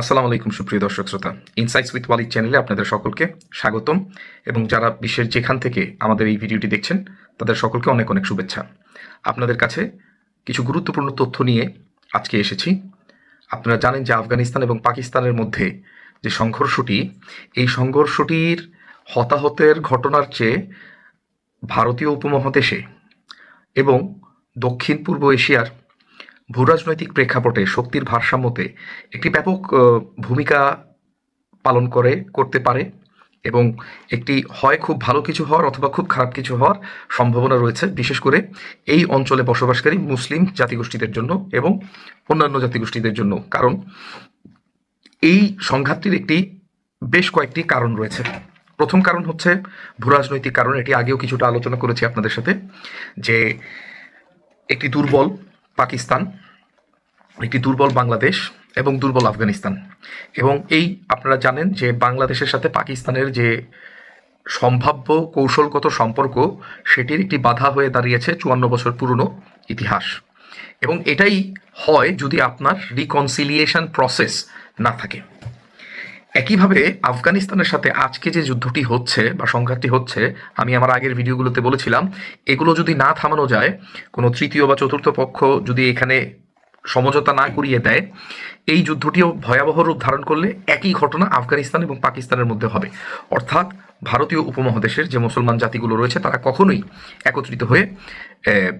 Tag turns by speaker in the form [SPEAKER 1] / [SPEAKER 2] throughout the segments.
[SPEAKER 1] আসসালামু আলাইকুম সুপ্রিয় দর্শক শ্রোতা। ইনসাইটস উইথ ওয়ালিদ চ্যানেলে আপনাদের সকলকে স্বাগতম এবং যারা বিশ্বের যেখান থেকে আমাদের এই ভিডিওটি দেখছেন, তাদের সকলকে অনেক অনেক শুভেচ্ছা। আপনাদের কাছে কিছু গুরুত্বপূর্ণ তথ্য নিয়ে আজকে এসেছি। আপনারা জানেন যে আফগানিস্তান এবং পাকিস্তানের মধ্যে যে সংঘর্ষটি, এই সংঘর্ষটির হতাহতের ঘটনার চেয়ে ভারতীয় উপমহাদেশে এবং দক্ষিণ পূর্ব এশিয়ার ভূরাজনৈতিক প্রেক্ষাপটে শক্তির ভারসাম্যতে একটি ব্যাপক ভূমিকা পালন করে, করতে পারে এবং একটি হয় খুব ভালো কিছু হওয়ার অথবা খুব খারাপ কিছু হওয়ার সম্ভাবনা রয়েছে। বিশেষ করে এই অঞ্চলে বসবাসকারী মুসলিম জাতিগোষ্ঠীদের জন্য এবং অন্যান্য জাতিগোষ্ঠীদের জন্য। কারণ এই সংঘাতটির একটি বেশ কয়েকটি কারণ রয়েছে। প্রথম কারণ হচ্ছে ভূরাজনৈতিক কারণ, এটি আগেও কিছুটা আলোচনা করেছি আপনাদের সাথে, যে একটি দুর্বল পাকিস্তান একটি দুর্বল বাংলাদেশ এবং দুর্বল আফগানিস্তান। এবং এই আপনারা জানেন যে বাংলাদেশের সাথে পাকিস্তানের যে সম্ভাব্য কৌশলগত সম্পর্ক, সেটির একটি বাধা হয়ে দাঁড়িয়েছে চুয়ান্ন বছর পুরনো ইতিহাস। এবং এটাই হয় যদি আপনার রিকনসিলিয়েশন প্রসেস না থাকে। একইভাবে আফগানিস্তানের সাথে আজকে যে যুদ্ধটি হচ্ছে বা সংঘাতটি হচ্ছে, আমি আমার আগের ভিডিওগুলোতে বলেছিলাম, এগুলো যদি না থামানো যায়, কোনো তৃতীয় বা চতুর্থ পক্ষ যদি এখানে সমঝোতা না করিয়ে দেয়, এই যুদ্ধটিও ভয়াবহ রূপ ধারণ করলে একই ঘটনা আফগানিস্তান এবং পাকিস্তানের মধ্যে হবে। অর্থাৎ ভারতীয় উপমহাদেশের যে মুসলমান জাতিগুলো রয়েছে, তারা কখনোই একত্রিত হয়ে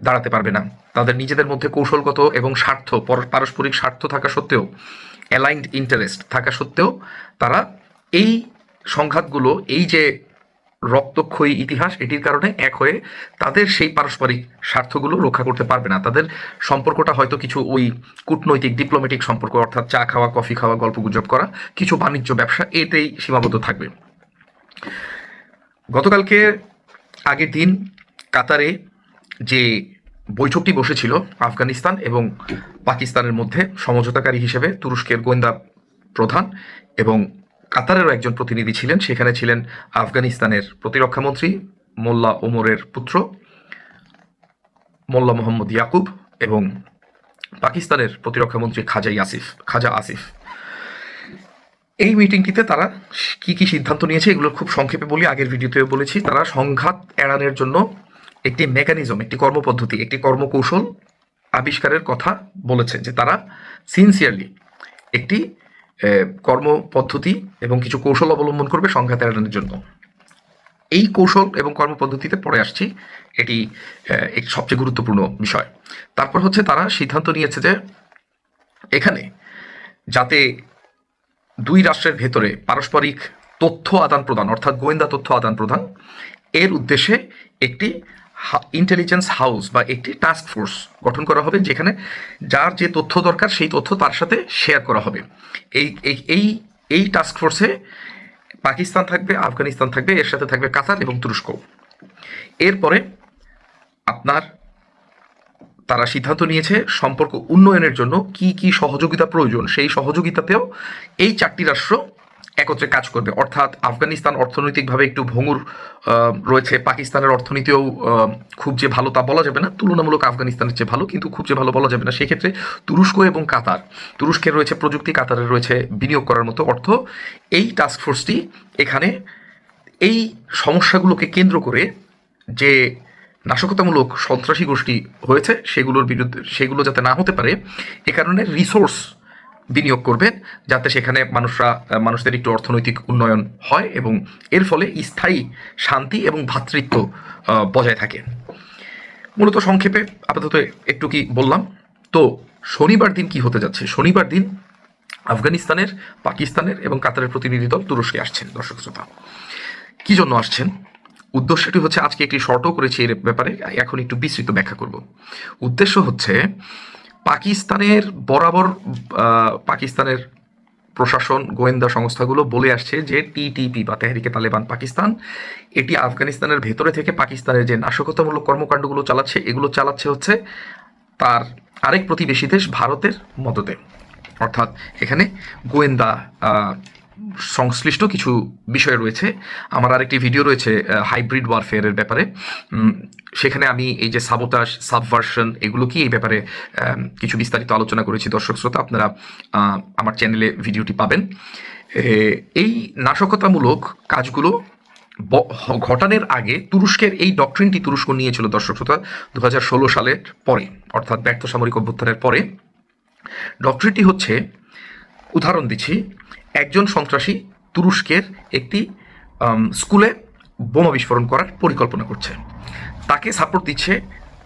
[SPEAKER 1] দাঁড়াতে পারবে না। তাদের নিজেদের মধ্যে কৌশলগত এবং স্বার্থ, পর- পারস্পরিক স্বার্থ থাকা সত্ত্বেও অ্যালাইন্ড ইন্টারেস্ট থাকা সত্ত্বেও, তারা এই সংঘাতগুলো, এই যে রক্তক্ষয়ী ইতিহাস এটির কারণে এক হয়ে তাদের সেই পারস্পরিক স্বার্থগুলো রক্ষা করতে পারবে না। তাদের সম্পর্কটা হয়তো কিছু ওই কূটনৈতিক ডিপ্লোম্যাটিক সম্পর্ক, অর্থাৎ চা খাওয়া কফি খাওয়া, গল্প গুজব করা, কিছু বাণিজ্য ব্যবসা এতেই সীমাবদ্ধ থাকবে। গতকালকে আগের দিন কাতারে যে বৈঠকটি বসেছিল আফগানিস্তান এবং পাকিস্তানের মধ্যে সমঝোতাকারী হিসেবে তুরস্কের গোয়েন্দা প্রধান এবং কাতারেরও একজন প্রতিনিধি ছিলেন। সেখানে ছিলেন আফগানিস্তানের প্রতিরক্ষামন্ত্রী মোল্লা ওমরের পুত্র, মোল্লা মোহাম্মদ ইয়াকুব এবং পাকিস্তানের প্রতিরক্ষামন্ত্রী খাজা ইয়াসিফ, খাজা আসিফ। এই মিটিংটিতে তারা কি কি সিদ্ধান্ত নিয়েছে এগুলো খুব সংক্ষেপে বলি, আগের ভিডিওতেও বলেছি। তারা সংঘাত এড়ানোর জন্য একটি মেকানিজম একটি কর্মপদ্ধতি, একটি কর্মকৌশল আবিষ্কারের কথা বলেছে যে তারা সিনসিয়ারলি একটি আহ, কর্মপদ্ধতি এবং কিছু কৌশল অবলম্বন করবে সংঘাত এড়ানোর জন্য। এই কৌশল এবং কর্মপদ্ধতিতে পরে আসছি। এটি একটি সবচেয়ে গুরুত্বপূর্ণ বিষয়। তারপর হচ্ছে তারা সিদ্ধান্ত নিয়েছে যে এখানে যাতে দুই রাষ্ট্রের ভেতরে পারস্পরিক তথ্য আদান প্রদান অর্থাৎ গোয়েন্দা তথ্য আদান প্রদান এর উদ্দেশ্যে একটি ইন্টেলিজেন্স হাউস বা একটি টাস্ক ফোর্স গঠন করা হবে, যেখানে যার যে তথ্য দরকার, সেই তথ্য তার সাথে শেয়ার করা হবে। এই, এই- এই টাস্ক ফোর্সে পাকিস্তান থাকবে, আফগানিস্তান থাকবে, এর সাথে থাকবে কাতার এবং তুরস্ক। এরপরে আপনার, তারা সিদ্ধান্ত নিয়েছে সম্পর্ক উন্নয়নের জন্য কি কি সহযোগিতা প্রয়োজন। সেই সহযোগিতাতেও এই চারটি রাষ্ট্র একত্রে কাজ করবে। অর্থাৎ আফগানিস্তান অর্থনৈতিকভাবে একটু ভঙ্গুর রয়েছে। পাকিস্তানের অর্থনীতিও খুব যে ভালো তা বলা যাবে না। তুলনামূলক আফগানিস্তানের চেয়ে ভালো, কিন্তু খুব যে ভালো বলা যাবে না। সেক্ষেত্রে তুরস্ক এবং কাতার, তুরস্কের রয়েছে প্রযুক্তি, কাতারের রয়েছে বিনিয়োগ করার মতো অর্থ। এই টাস্ক ফোর্সটি এখানে এই সমস্যাগুলোকে কেন্দ্র করে যে নাশকতামূলক সন্ত্রাসী গোষ্ঠী হয়েছে, সেগুলোর বিরুদ্ধে সেগুলো যাতে না হতে পারে, এ কারণে রিসোর্স বিনিয়োগ করবেন, যাতে সেখানে মানুষরা মানুষদের একটু অর্থনৈতিক উন্নয়ন হয় এবং এর ফলে স্থায়ী শান্তি এবং ভ্রাতৃত্ব বজায় থাকে। মূলত সংক্ষেপে আপাতত একটু কি বললাম। তো শনিবার দিন কি হতে যাচ্ছে? শনিবার দিন আফগানিস্তানের, পাকিস্তানের এবং কাতারের প্রতিনিধি দল তুরস্কে আসছেন, দর্শক শ্রোতা। কি জন্য আসছেন? উদ্দেশ্যটি হচ্ছে, আজকে একটি শর্টও করেছি এর ব্যাপারে, এখন একটু বিস্তৃত ব্যাখ্যা করব। উদ্দেশ্য হচ্ছে পাকিস্তানের বরাবর পাকিস্তানের প্রশাসন, গোয়েন্দা সংস্থাগুলো বলে আসছে যে টিটিপি বা তেহরিকে তালেবান পাকিস্তান, এটি আফগানিস্তানের ভেতরে থেকে পাকিস্তানের যে নাশকতামূলক কর্মকাণ্ডগুলো চালাচ্ছে, এগুলো চালাচ্ছে হচ্ছে তার আরেক প্রতিবেশী দেশ ভারতের মদতে অর্থাৎ এখানে গোয়েন্দা সংশ্লিষ্ট কিছু বিষয় রয়েছে। আমার আরেকটি ভিডিও রয়েছে হাইব্রিড ওয়ারফেয়ারের ব্যাপারে। সেখানে আমি এই যে সাবোতাস সাবভার্সন এগুলো কি এই ব্যাপারে কিছু বিস্তারিত আলোচনা করেছি। দর্শক শ্রোতা, আপনারা আমার চ্যানেলে ভিডিওটি পাবেন। এই নাশকতামূলক কাজগুলো ঘটানোর আগে তুরস্কের এই ডক্ট্রিনটি তুরস্ক নিয়েছিল, দর্শক শ্রোতা দু হাজার ষোলো সালের পরে, অর্থাৎ ব্যর্থ সামরিক অভ্যুত্থানের পরে। ডক্ট্রিনটি হচ্ছে, উদাহরণ দিচ্ছি একজন সন্ত্রাসী তুরস্কের একটি স্কুলে বোমা বিস্ফোরণ করার পরিকল্পনা করছে। তাকে সাপোর্ট দিচ্ছে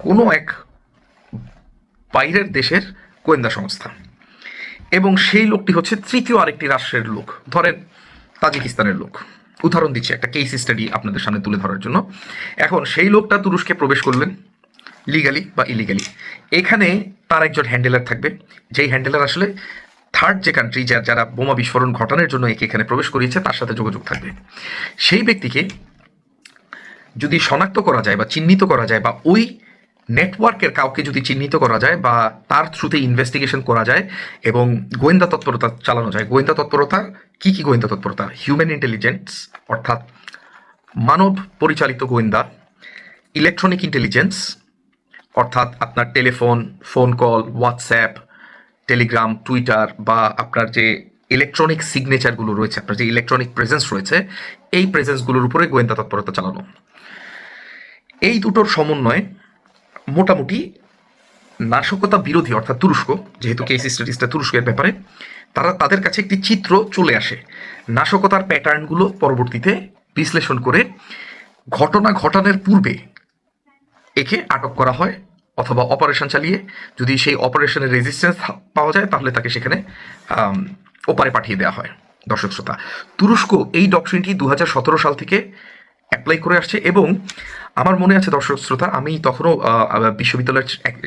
[SPEAKER 1] কোনো এক বাইরের দেশের গোয়েন্দা সংস্থা। এবং সেই লোকটি হচ্ছে তৃতীয় আরেকটি রাষ্ট্রের লোক, ধরেন তাজিকিস্তানের লোক। উদাহরণ দিচ্ছি, একটা কেস স্টাডি আপনাদের সামনে তুলে ধরার জন্য। এখন সেই লোকটা তুরস্কে প্রবেশ করলেন লিগালি বা ইলিগালি এখানে তার একজন হ্যান্ডেলার থাকবে। যেই হ্যান্ডেলার আসলে থার্ড যে কান্ট্রি যার যারা বোমা বিস্ফোরণ ঘটানোর জন্য একে এখানে প্রবেশ করিয়েছে, তার সাথে যোগাযোগ থাকবে। সেই ব্যক্তিকে যদি শনাক্ত করা যায় বা চিহ্নিত করা যায় বা ওই নেটওয়ার্কের কাউকে যদি চিহ্নিত করা যায় বা তার থ্রুতে ইনভেস্টিগেশন করা যায় এবং গোয়েন্দা তৎপরতা চালানো যায়, গোয়েন্দা তৎপরতা কি কি গোয়েন্দা তৎপরতা? হিউম্যান ইন্টেলিজেন্স অর্থাৎ মানব পরিচালিত গোয়েন্দা ইলেকট্রনিক ইন্টেলিজেন্স অর্থাৎ আপনার telephone phone call WhatsApp Telegram Twitter বা আপনার যে ইলেকট্রনিক সিগনেচারগুলো রয়েছে, আপনার যে ইলেকট্রনিক প্রেজেন্স রয়েছে, এই প্রেজেন্সগুলোর উপরে গোয়েন্দা তৎপরতা চালানো। এই দুটোর সমন্বয়ে মোটামুটি নাশকতা বিরোধী, অর্থাৎ তুরস্ক, যেহেতু কেস স্টাডিজটা তুরস্কের ব্যাপারে, তারা তাদের কাছে একটি চিত্র চলে আসে। নাশকতার প্যাটার্নগুলো পরবর্তীতে বিশ্লেষণ করে ঘটনা ঘটানোর পূর্বে একে আটক করা হয়। অথবা অপারেশন চালিয়ে যদি সেই অপারেশনের রেজিস্ট্যান্স পাওয়া যায়, তাহলে তাকে সেখানে ওপারে পাঠিয়ে দেওয়া হয় দর্শক শ্রোতা। তুরস্ক এই ডক্ট্রিনটি দু সাল থেকে অ্যাপ্লাই করে আসছে এবং আমার মনে আছে দর্শক শ্রোতা, আমি তখনও বিশ্ববিদ্যালয়ের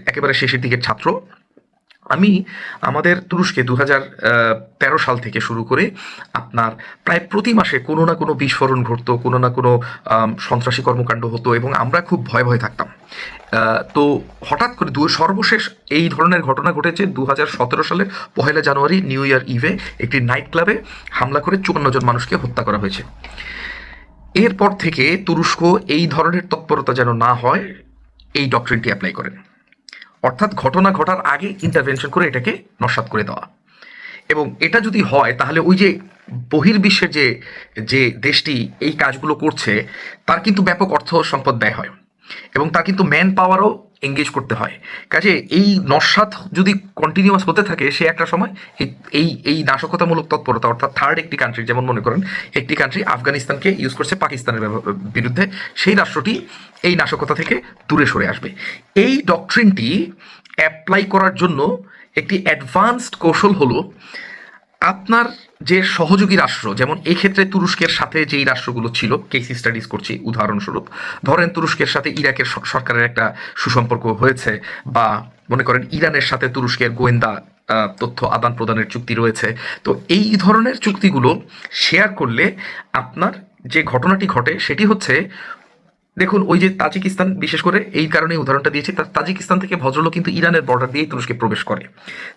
[SPEAKER 1] একেবারে শেষের দিকের ছাত্র। আমি আমাদের তুরস্কে দু হাজার তেরো সাল থেকে শুরু করে আপনার প্রায় প্রতি মাসে কোনো না কোনো বিস্ফোরণ ঘটতো, কোনো না কোনো সন্ত্রাসী কর্মকাণ্ড হতো এবং আমরা খুব ভয় ভয় থাকতাম। তো হঠাৎ করে দু সর্বশেষ এই ধরনের ঘটনা ঘটেছে দু হাজার সতেরো সালের পহেলা জানুয়ারি, নিউ ইয়ার ইভে একটি নাইট ক্লাবে হামলা করে চুয়ান্ন জন মানুষকে হত্যা করা হয়েছে। এরপর থেকে তুরস্ক এই ধরনের তৎপরতা যেন না হয়, এই ডক্ট্রিনটি অ্যাপ্লাই করেন অর্থাৎ ঘটনা ঘটার আগে ইন্টারভেনশন করে এটাকে নস্বাত করে দেওয়া। এবং এটা যদি হয়, তাহলে ওই যে বহির্বিশ্বের যে যে দেশটি এই কাজগুলো করছে, তার কিন্তু ব্যাপক অর্থ সম্পদ ব্যয় হয়। এবং তার কিন্তু ম্যান পাওয়ারও এঙ্গেজ করতে হয়। কাজে এই নস্বাত যদি কন্টিনিউয়াস হতে থাকে, সে একটা সময় এই এই নাশকতামূলক তৎপরতা, অর্থাৎ থার্ড একটি কান্ট্রি যেমন মনে করেন, একটি কান্ট্রি আফগানিস্তানকে ইউজ করছে পাকিস্তানের বিরুদ্ধে, সেই রাষ্ট্রটি এই নাশকতা থেকে দূরে সরে আসবে। এই ডকট্রিনটি অ্যাপ্লাই করার জন্য একটি অ্যাডভান্সড কৌশল হলো আপনার যে সহযোগী রাষ্ট্র, যেমন এই ক্ষেত্রে তুরস্কের সাথে যেই রাষ্ট্রগুলো ছিল কেস স্টাডিজ করছি, উদাহরণস্বরূপ। ধরেন তুরস্কের সাথে ইরাকের সরকারের একটা সুসম্পর্ক হয়েছে বা মনে করেন ইরানের সাথে তুরস্কের গোয়েন্দা তথ্য আদান প্রদানের চুক্তি রয়েছে। তো এই ধরনের চুক্তিগুলো শেয়ার করলে আপনার যে ঘটনাটি ঘটে, সেটি হচ্ছে দেখুন, ওই যে তাজিকিস্তান, বিশেষ করে এই কারণে উদাহরণটা দিয়েছি তাজিকিস্তান থেকে ভদ্রলোক কিন্তু ইরানের বর্ডার দিয়েই তুরস্কে প্রবেশ করে।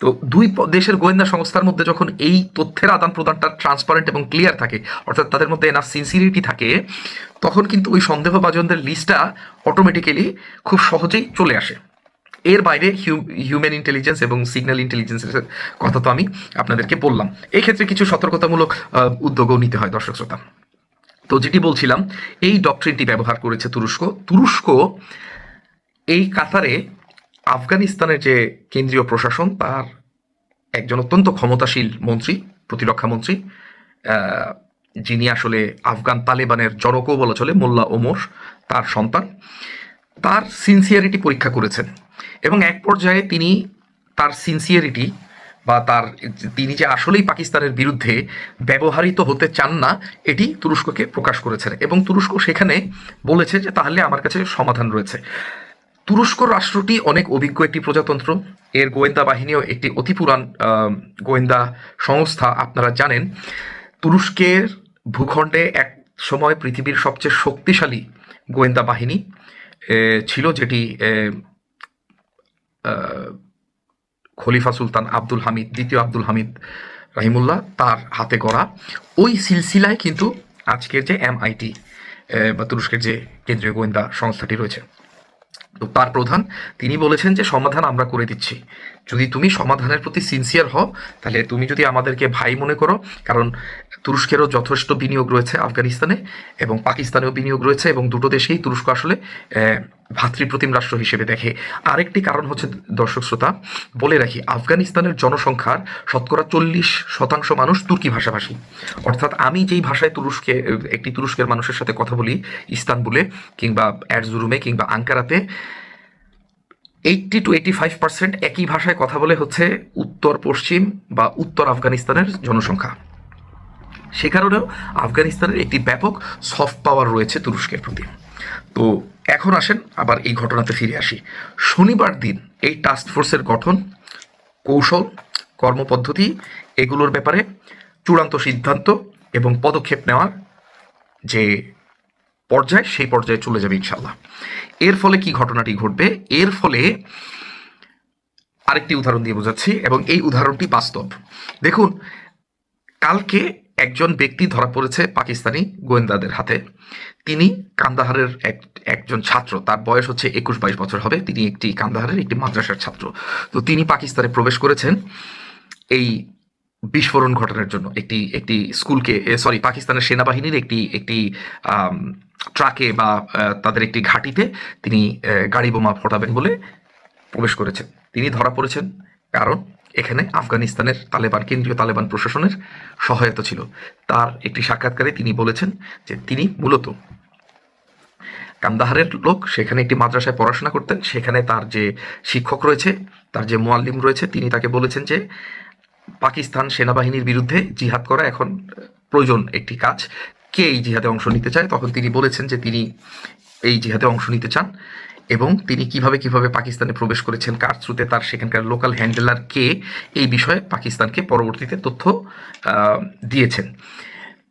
[SPEAKER 1] তো দুই দেশের গোয়েন্দা সংস্থার মধ্যে যখন এই তথ্যের আদান প্রদানটা ট্রান্সপারেন্ট এবং ক্লিয়ার থাকে, অর্থাৎ তাদের মধ্যে এনাফ সিনসিরিটি থাকে, তখন কিন্তু ওই সন্দেহভাজনদের লিস্টটা অটোমেটিক্যালি খুব সহজেই চলে আসে। এর বাইরে হিউম্যান ইন্টেলিজেন্স এবং সিগন্যাল ইন্টেলিজেন্সের কথা তো আমি আপনাদেরকে বললাম। এই ক্ষেত্রে কিছু সতর্কতামূলক উদ্যোগও নিতে হয় দর্শক শ্রোতা। তো যেটি বলছিলাম, এই ডক্ট্রিনটি ব্যবহার করেছে তুরস্ক। তুরস্ক এই কাতারে আফগানিস্তানের যে কেন্দ্রীয় প্রশাসন, তার একজন অত্যন্ত ক্ষমতাশীল মন্ত্রী, প্রতিরক্ষা মন্ত্রী যিনি আসলে আফগান তালেবানের জনকও বলা চলে, মোল্লা ওমর, তার সন্তান। তার সিনসিয়ারিটি পরীক্ষা করেছেন এবং এক পর্যায়ে তিনি তার সিনসিয়ারিটি বা তার তিনি যে আসলেই পাকিস্তানের বিরুদ্ধে ব্যবহৃত হতে চান না, এটি তুরস্ককে প্রকাশ করেছেন এবং তুরস্ক সেখানে বলেছে যে তাহলে আমার কাছে সমাধান রয়েছে। তুরস্ক রাষ্ট্রটি অনেক অভিজ্ঞ একটি প্রজাতন্ত্র। এর গোয়েন্দা বাহিনীও একটি অতি পুরান গোয়েন্দা সংস্থা, আপনারা জানেন। তুরস্কের ভূখণ্ডে এক সময় পৃথিবীর সবচেয়ে শক্তিশালী গোয়েন্দা বাহিনী ছিল যেটি খলিফা সুলতান আব্দুল হামিদ, দ্বিতীয় আব্দুল হামিদ রাহিমুল্লাহ, তার হাতে করা ওই সিলসিলায় কিন্তু আজকের যে এমআইটি বা তুরস্কের যে কেন্দ্রীয় গোয়েন্দা সংস্থাটি রয়েছে। তার প্রধান, তিনি বলেছেন যে সমাধান আমরা করে দিচ্ছি। যদি তুমি সমাধানের প্রতি সিনসিয়ার হও, তাহলে তুমি যদি আমাদেরকে ভাই মনে করো, কারণ তুরস্কেরও যথেষ্ট বিনিয়োগ রয়েছে আফগানিস্তানে এবং পাকিস্তানেও বিনিয়োগ রয়েছে এবং দুটো দেশেই তুরস্ক আসলে ভাতৃপ্রতিম রাষ্ট্র হিসেবে দেখে। আরেকটি কারণ হচ্ছে, দর্শক শ্রোতা, বলে রাখি, আফগানিস্তানের জনসংখ্যার শতকরা চল্লিশ শতাংশ মানুষ তুর্কি ভাষাভাষী। অর্থাৎ আমি যেই ভাষায় তুরস্কে, একটি তুরস্কের মানুষের সাথে কথা বলি, ইস্তানবুলে কিংবা এরজুরুমে কিংবা আঙ্কারাতে eighty two eighty five percent একই ভাষায় কথা বলে হচ্ছে উত্তর পশ্চিম বা উত্তর আফগানিস্তানের জনসংখ্যা। সে কারণেও আফগানিস্তানের একটি ব্যাপক সফট পাওয়ার রয়েছে তুরস্কের প্রতি। তো এখন আসেন আবার এই ঘটনাতে ফিরে আসি। শনিবার দিন এই টাস্ক ফোর্সের গঠন, কৌশল, কর্মপদ্ধতি, এগুলোর ব্যাপারে চূড়ান্ত সিদ্ধান্ত এবং পদক্ষেপ নেওয়ার যে পর্যায়, সেই পর্যায়ে চলে যাবে ইনশাল্লাহ এর ফলে কি ঘটনাটি ঘটবে? এর ফলে আরেকটি উদাহরণ দিয়ে বোঝাচ্ছি, এবং এই উদাহরণটি বাস্তব। দেখুন, কালকে একজন ব্যক্তি ধরা পড়েছে পাকিস্তানি গোয়েন্দাদের হাতে। তিনি কান্দাহারের এক, একজন ছাত্র, তার বয়স হচ্ছে একুশ বাইশ বছর হবে। তিনি একটি কান্দাহারের একটি মাদ্রাসার ছাত্র। তো তিনি পাকিস্তানে প্রবেশ করেছেন। এই বিস্ফোরণ ঘটানোর জন্য একটি একটি স্কুলকে সরি পাকিস্তানের সেনাবাহিনীর একটি একটি ট্রাকে বা তাদের একটি ঘাঁটিতে তিনি গাড়ি বোমা ফোটাবেন বলে প্রবেশ করেছেন। তিনি ধরা পড়েছেন কারণ এখানে আফগানিস্তানের তালেবান, কেন্দ্রীয় তালেবান প্রশাসনের সহায়তা ছিল। তার একটি সাক্ষাৎকারে তিনি বলেছেন যে তিনি মূলত কান্দাহারের লোক, সেখানে একটি মাদ্রাসায় পড়াশোনা করতেন, সেখানে তার যে শিক্ষক রয়েছে, তার যে মোয়াল্লিম রয়েছে, তিনি তাকে বলেছেন যে পাকিস্তান সেনাবাহিনীর বিরুদ্ধে জিহাদ করা এখন প্রয়োজন একটি কাজ। কে এই জিহাদে অংশ নিতে চায়? তখন তিনি বলেছেন যে তিনি এই জিহাদে অংশ নিতে চান এবং তিনি কীভাবে কীভাবে পাকিস্তানে প্রবেশ করেছেন, কার থ্রুতে তার সেখানকার লোকাল হ্যান্ডেলার কে, এই বিষয়ে পাকিস্তানকে পরবর্তীতে তথ্য দিয়েছেন।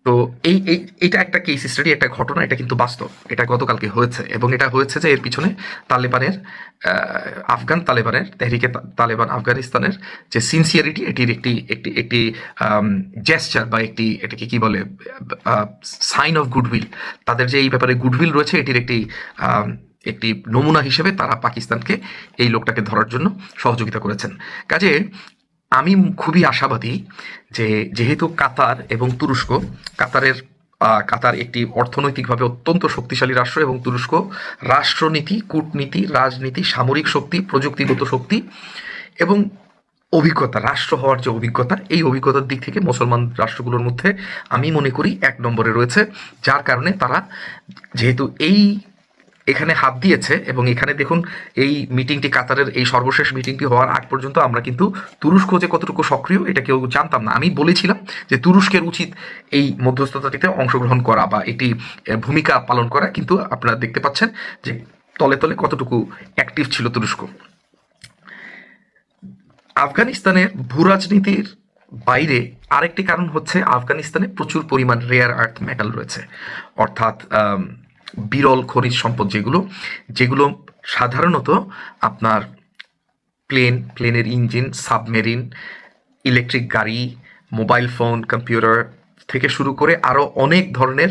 [SPEAKER 1] তো এই এই, এটা একটা কেস স্টাডি একটা ঘটনা, এটা কিন্তু বাস্তব। এটা গতকালকে হয়েছে এবং এটা হয়েছে যে এর পিছনে তালেবানের আফগান তালেবানের, তেহরিকে তালেবান আফগানিস্তানের যে সিনসিয়ারিটি এটির একটি একটি একটি জেস্টার বা একটি, এটাকে কি বলে সাইন অফ গুডউইল তাদের যে এই ব্যাপারে গুডউইল রয়েছে, এটির একটি একটি নমুনা হিসেবে তারা পাকিস্তানকে এই লোকটাকে ধরার জন্য সহযোগিতা করেছেন। কাজে আমি খুবই আশাবাদী যে যেহেতু কাতার এবং তুরস্ক, কাতারের কাতার একটি অর্থনৈতিকভাবে অত্যন্ত শক্তিশালী রাষ্ট্র এবং তুরস্ক রাষ্ট্রনীতি, কূটনীতি, রাজনীতি, সামরিক শক্তি, প্রযুক্তিগত শক্তি এবং অভিজ্ঞতা, রাষ্ট্র হওয়ার যে অভিজ্ঞতা, এই অভিজ্ঞতার দিক থেকে মুসলমান রাষ্ট্রগুলোর মধ্যে আমি মনে করি এক নম্বরে রয়েছে, যার কারণে তারা যেহেতু এই এখানে হাত দিয়েছে এবং এখানে দেখুন, এই মিটিংটি কাতারের এই সর্বশেষ মিটিংটি হওয়ার আগ পর্যন্ত আমরা কিন্তু তুরস্ক যে কতটুকু সক্রিয়, এটা কেউ জানতাম না। আমি বলেছিলাম যে তুরস্কের উচিত এই মধ্যস্থতাটিতে অংশগ্রহণ করা বা এটি ভূমিকা পালন করা। কিন্তু আপনারা দেখতে পাচ্ছেন যে তলে তলে কতটুকু অ্যাক্টিভ ছিল তুরস্ক। আফগানিস্তানের ভূরাজনীতির বাইরে আরেকটি কারণ হচ্ছে আফগানিস্তানে প্রচুর পরিমাণ রেয়ার আর্থ মেটাল রয়েছে। অর্থাৎ বিরল খনিজ সম্পদ যেগুলো যেগুলো সাধারণত আপনার প্লেন, প্লেনের ইঞ্জিন, সাবমেরিন, ইলেকট্রিক গাড়ি, মোবাইল ফোন, কম্পিউটার থেকে শুরু করে আরও অনেক ধরনের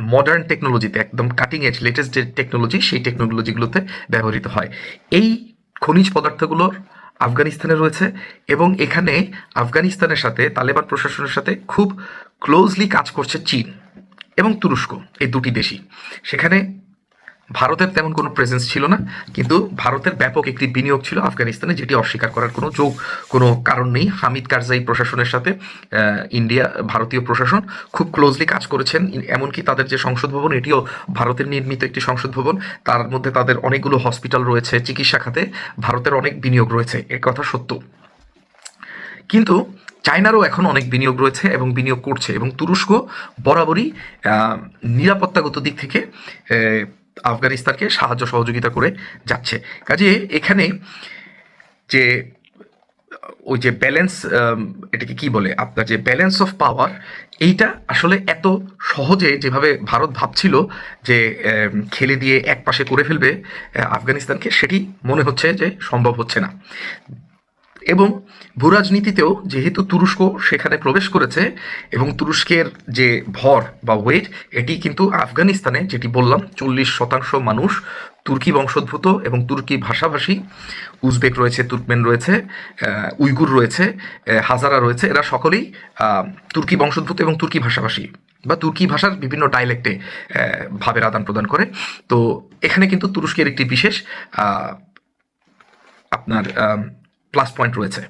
[SPEAKER 1] মডার্ন টেকনোলজিতে একদম কাটিং এজ লেটেস্ট যে টেকনোলজি সেই টেকনোলজিগুলোতে ব্যবহৃত হয়। এই খনিজ পদার্থগুলোর আফগানিস্তানে রয়েছে এবং এখানে আফগানিস্তানের সাথে, তালেবান প্রশাসনের সাথে খুব ক্লোজলি কাজ করছে চীন। এবং তুরস্ক, এই দুটি দেশই। সেখানে ভারতের তেমন কোনো প্রেজেন্স ছিল না, কিন্তু ভারতের ব্যাপক একটি বিনিয়োগ ছিল আফগানিস্তানে, যেটি অস্বীকার করার কোনো যোগ, কোনো কারণ নেই। হামিদ কারজাই প্রশাসনের সাথে ইন্ডিয়া, ভারতীয় প্রশাসন খুব ক্লোজলি কাজ করেছেন। এমনকি তাদের যে সংসদ ভবন, এটিও ভারতের নির্মিত একটি সংসদ ভবন। তার মধ্যে তাদের অনেকগুলো হসপিটাল রয়েছে, চিকিৎসা খাতে ভারতের অনেক বিনিয়োগ রয়েছে, এ কথা সত্য। কিন্তু চায়নারও এখন অনেক বিনিয়োগ রয়েছে এবং বিনিয়োগ করছে এবং তুরস্ক বরাবরই নিরাপত্তাগত দিক থেকে আফগানিস্তানকে সাহায্য সহযোগিতা করে যাচ্ছে। কাজে এখানে যে, ওই যে ব্যালেন্স এটাকে কি বলে? আপনার যে ব্যালেন্স অফ পাওয়ার এইটা আসলে এত সহজে যেভাবে ভারত ভাবছিল যে খেলে দিয়ে এক পাশে করে ফেলবে আফগানিস্তানকে, সেটি মনে হচ্ছে যে সম্ভব হচ্ছে না। এবং ভূরাজনীতিতেও যেহেতু তুরস্ক সেখানে প্রবেশ করেছে এবং তুরস্কের যে ভর বা ওয়েট এটি কিন্তু আফগানিস্তানে, যেটি বললাম, চল্লিশ শতাংশ মানুষ তুর্কি বংশোদ্ভূত এবং তুর্কি ভাষাভাষী। উজবেক রয়েছে, তুর্কমেন রয়েছে উইগুর রয়েছে হাজারা রয়েছে। এরা সকলেই তুর্কি বংশোদ্ভূত এবং তুর্কি ভাষাভাষী বা তুর্কি ভাষার বিভিন্ন ডাইলেক্টে ভাবের আদান প্রদান করে। তো এখানে কিন্তু তুরস্কের একটি বিশেষ আপনার প্লাস পয়েন্ট রয়েছে।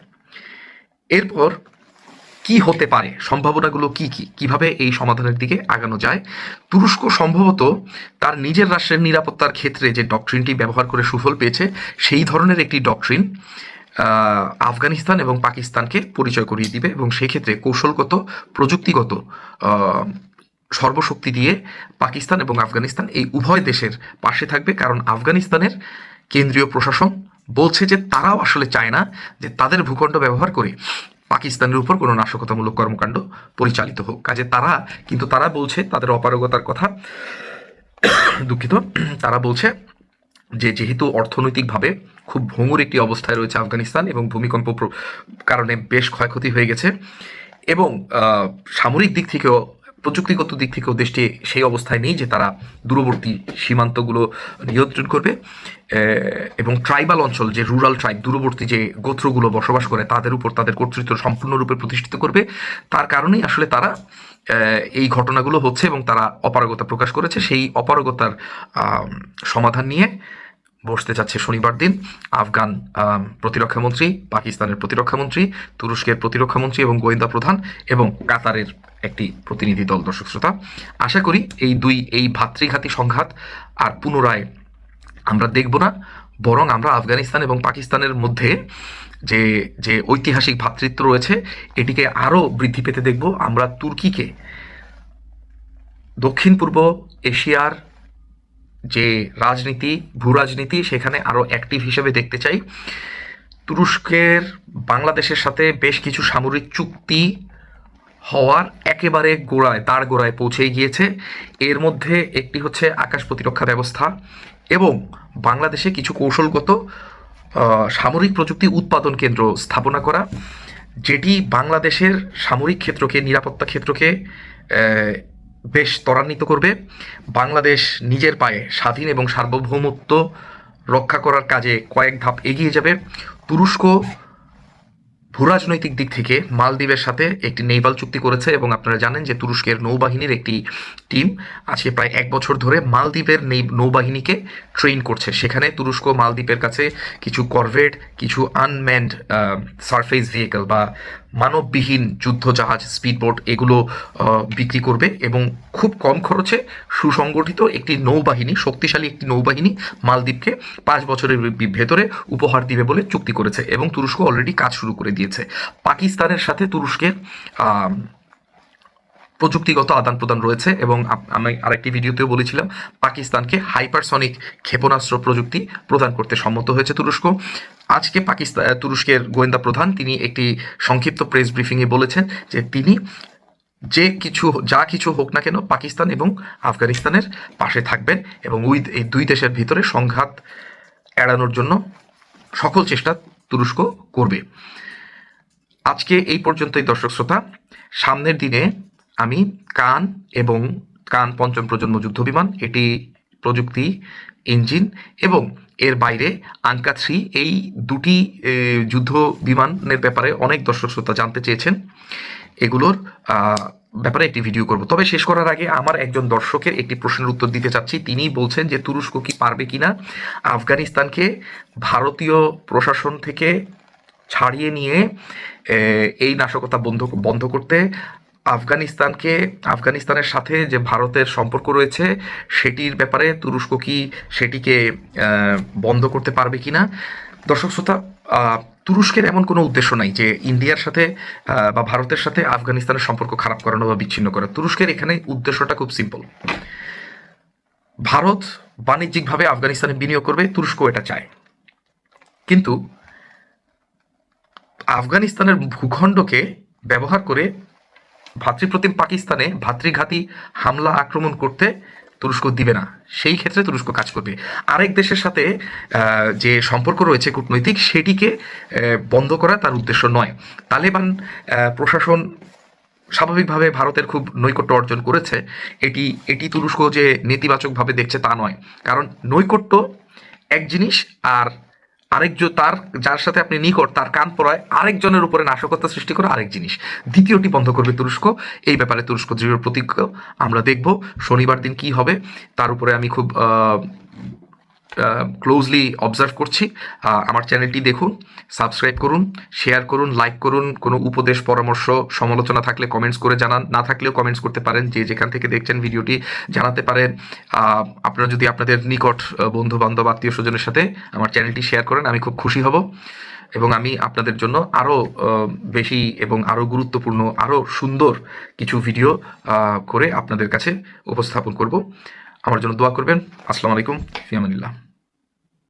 [SPEAKER 1] এরপর কি হতে পারে? সম্ভাবনাগুলো কি কি? কীভাবে এই সমাধানের দিকে আগানো যায়? তুরস্ক সম্ভবত তার নিজের রাষ্ট্রের নিরাপত্তার ক্ষেত্রে যে ডকট্রিনটি ব্যবহার করে সুফল পেয়েছে, সেই ধরনের একটি ডকট্রিন আফগানিস্তান এবং পাকিস্তানকে পরিচয় করিয়ে দিবে এবং সেই ক্ষেত্রে কৌশলগত, প্রযুক্তিগত সর্বশক্তি দিয়ে পাকিস্তান এবং আফগানিস্তান এই উভয় দেশের পাশে থাকবে। কারণ আফগানিস্তানের কেন্দ্রীয় প্রশাসন বলছে যে তারাও আসলে চায় না যে তাদের ভূখণ্ড ব্যবহার করে পাকিস্তানের উপর কোনো নাশকতামূলক কর্মকাণ্ড পরিচালিত হোক। কাজে তারা, কিন্তু তারা বলছে, তাদের অপারগতার কথা দুঃখিত, তারা বলছে যে যেহেতু অর্থনৈতিকভাবে খুব ভঙ্গুর একটি অবস্থায় রয়েছে আফগানিস্তান এবং ভূমিকম্প কারণে বেশ ক্ষয়ক্ষতি হয়ে গেছে এবং সামরিক দিক থেকেও প্রযুক্তিগত দিক থেকেও দেশটি সেই অবস্থায় নেই যে তারা দূরবর্তী সীমান্তগুলো নিয়ন্ত্রণ করবে। এবং ট্রাইবাল অঞ্চল, যে রুরাল ট্রাইব দূরবর্তী যে গোত্রগুলো বসবাস করে, তাদের উপর তাদের কর্তৃত্ব সম্পূর্ণরূপে প্রতিষ্ঠিত করবে। তার কারণেই আসলে তারা এই ঘটনাগুলো হচ্ছে এবং তারা অপারগতা প্রকাশ করেছে। সেই অপারগতার সমাধান নিয়ে বসতে যাচ্ছে শনিবার দিন। আফগান প্রতিরক্ষামন্ত্রী, পাকিস্তানের প্রতিরক্ষামন্ত্রী, তুরস্কের প্রতিরক্ষামন্ত্রী এবং গোয়েন্দা প্রধান এবং কাতারের একটি প্রতিনিধি দল, দর্শক শ্রোতা। আশা করি এই দুই, এই ভাতৃঘাতী সংঘাত আর পুনরায় আমরা দেখব না, বরং আমরা আফগানিস্তান এবং পাকিস্তানের মধ্যে যে যে ঐতিহাসিক ভ্রাতৃত্ব রয়েছে, এটিকে আরও বৃদ্ধি পেতে দেখব। আমরা তুর্কিকে দক্ষিণ পূর্ব এশিয়ার যে রাজনীতি ভূ রাজনীতি সেখানে আরও অ্যাক্টিভ হিসেবে দেখতে চাই। তুরস্কের, বাংলাদেশের সাথে বেশ কিছু সামরিক চুক্তি হওয়ার একেবারে গোড়ায়, তার গোড়ায় পৌঁছে গিয়েছে। এর মধ্যে একটি হচ্ছে আকাশ প্রতিরক্ষা ব্যবস্থা এবং বাংলাদেশে কিছু কৌশলগত সামরিক প্রযুক্তি উৎপাদন কেন্দ্র স্থাপনা করা, যেটি বাংলাদেশের সামরিক ক্ষেত্রকে, নিরাপত্তা ক্ষেত্রকে বেশ ত্বরান্বিত করবে। বাংলাদেশ নিজের পায়ে স্বাধীন এবং সার্বভৌমত্ব রক্ষা করার কাজে কয়েক ধাপ এগিয়ে যাবে। তুরস্ক ভূরাজনৈতিক দিক থেকে মালদ্বীপের সাথে একটি নেভাল চুক্তি করেছে এবং আপনারা জানেন যে তুরস্কের নৌবাহিনীর একটি টিম আজকে প্রায় এক বছর ধরে মালদ্বীপের নৌবাহিনীকে ট্রেন করছে। সেখানে তুরস্ক মালদ্বীপের কাছে কিছু করভেট, কিছু আনম্যান্ড সারফেস ভেহিকল বা মানববিহীন যুদ্ধ জাহাজ স্পিডবোট এগুলো বিক্রি করবে এবং খুব কম খরচে সুসংগঠিত একটি নৌবাহিনী, শক্তিশালী একটি নৌবাহিনী মালদ্বীপকে পাঁচ বছরের ভেতরে উপহার দিবে বলে চুক্তি করেছে এবং তুরস্ক অলরেডি কাজ শুরু করে দিয়েছে। পাকিস্তানের সাথে তুরস্কের প্রযুক্তিগত আদান প্রদান রয়েছে এবং আমি আরেকটি ভিডিওতেও বলেছিলাম, পাকিস্তানকে হাইপারসনিক ক্ষেপণাস্ত্র প্রযুক্তি প্রদান করতে সম্মত হয়েছে তুরস্ক। আজকে পাকিস্তান তুরস্কের গোয়েন্দা প্রধান তিনি একটি সংক্ষিপ্ত প্রেস ব্রিফিংয়ে বলেছেন যে তিনি যে কিছু, যা কিছু হোক না কেন পাকিস্তান এবং আফগানিস্তানের পাশে থাকবেন এবং ওই এই দুই দেশের ভিতরে সংঘাত এড়ানোর জন্য সকল চেষ্টা তুরস্ক করবে। আজকে এই পর্যন্তই দর্শক শ্রোতা। সামনের দিনে আমি, কান এবং কান পঞ্চম প্রজন্ম যুদ্ধ বিমান এটি প্রযুক্তি, ইঞ্জিন এবং এর বাইরে আঙ্কা থ্রি, এই দুটি যুদ্ধ বিমানের ব্যাপারে অনেক দর্শক শ্রোতা জানতে চেয়েছেন। এগুলোর ব্যাপারে একটি ভিডিও করব। তবে শেষ করার আগে আমার একজন দর্শকের একটি প্রশ্নের উত্তর দিতে চাচ্ছি। তিনি বলছেন যে, তুরস্ক কি পারবে কিনা? আফগানিস্তানকে ভারতীয় প্রশাসন থেকে ছাড়িয়ে নিয়ে এই নাশকতা বন্ধ বন্ধ করতে আফগানিস্তানকে, আফগানিস্তানের সাথে যে ভারতের সম্পর্ক রয়েছে, সেটির ব্যাপারে তুরস্ক কি সেটিকে বন্ধ করতে পারবে কিনা? দর্শক শ্রোতা তুরস্কের এমন কোনো উদ্দেশ্য নাই যে ইন্ডিয়ার সাথে বা ভারতের সাথে আফগানিস্তানের সম্পর্ক খারাপ করানো বা বিচ্ছিন্ন করা। তুরস্কের এখানে উদ্দেশ্যটা খুব সিম্পল ভারত বাণিজ্যিকভাবে আফগানিস্তানে বিনিয়োগ করবে তুরস্ক এটা চায়। কিন্তু আফগানিস্তানের ভূখণ্ডকে ব্যবহার করে ভাতৃপ্রতিম পাকিস্তানে ভাতৃঘাতী হামলা আক্রমণ করতে তুরস্ক দিবে না। সেই ক্ষেত্রে তুরস্ক কাজ করবে। আরেক দেশের সাথে যে সম্পর্ক রয়েছে কূটনৈতিক, সেটিকে বন্ধ করা তার উদ্দেশ্য নয়। তালেবান প্রশাসন স্বাভাবিকভাবে ভারতের খুব নৈকট্য অর্জন করেছে। এটি এটি তুরস্ক যে নেতিবাচকভাবে দেখছে তা নয়। কারণ নৈকট্য এক জিনিস আর আরেকজন তার, যার সাথে আপনি নিকট তার কান পড়ায় আরেকজনের উপরে নাশকতা সৃষ্টি করে আরেক জিনিস। দ্বিতীয়টি বন্ধ করবে তুরস্ক। এই ব্যাপারে তুরস্ক দৃঢ় প্রতিজ্ঞ। আমরা দেখব শনিবার দিন কি হবে। তার উপরে আমি খুব ক্লোজলি অবজার্ভ করছি। আমার চ্যানেলটি দেখুন সাবস্ক্রাইব করুন শেয়ার করুন লাইক করুন। কোনো উপদেশ, পরামর্শ, সমালোচনা থাকলে কমেন্টস করে জানান। না থাকলেও কমেন্টস করতে পারেন। যে যেখান থেকে দেখছেন ভিডিওটি জানাতে পারেন। আপনারা যদি আপনাদের নিকট বন্ধু বান্ধব আত্মীয় স্বজনের সাথে আমার চ্যানেলটি শেয়ার করেন, আমি খুব খুশি হব। এবং আমি আপনাদের জন্য আরও বেশি এবং আরও গুরুত্বপূর্ণ আরও সুন্দর কিছু ভিডিও করে আপনাদের কাছে উপস্থাপন করব। আমার জন্য দোয়া করবেন। আসসালামু আলাইকুম ফিয়ামানিল্লাহ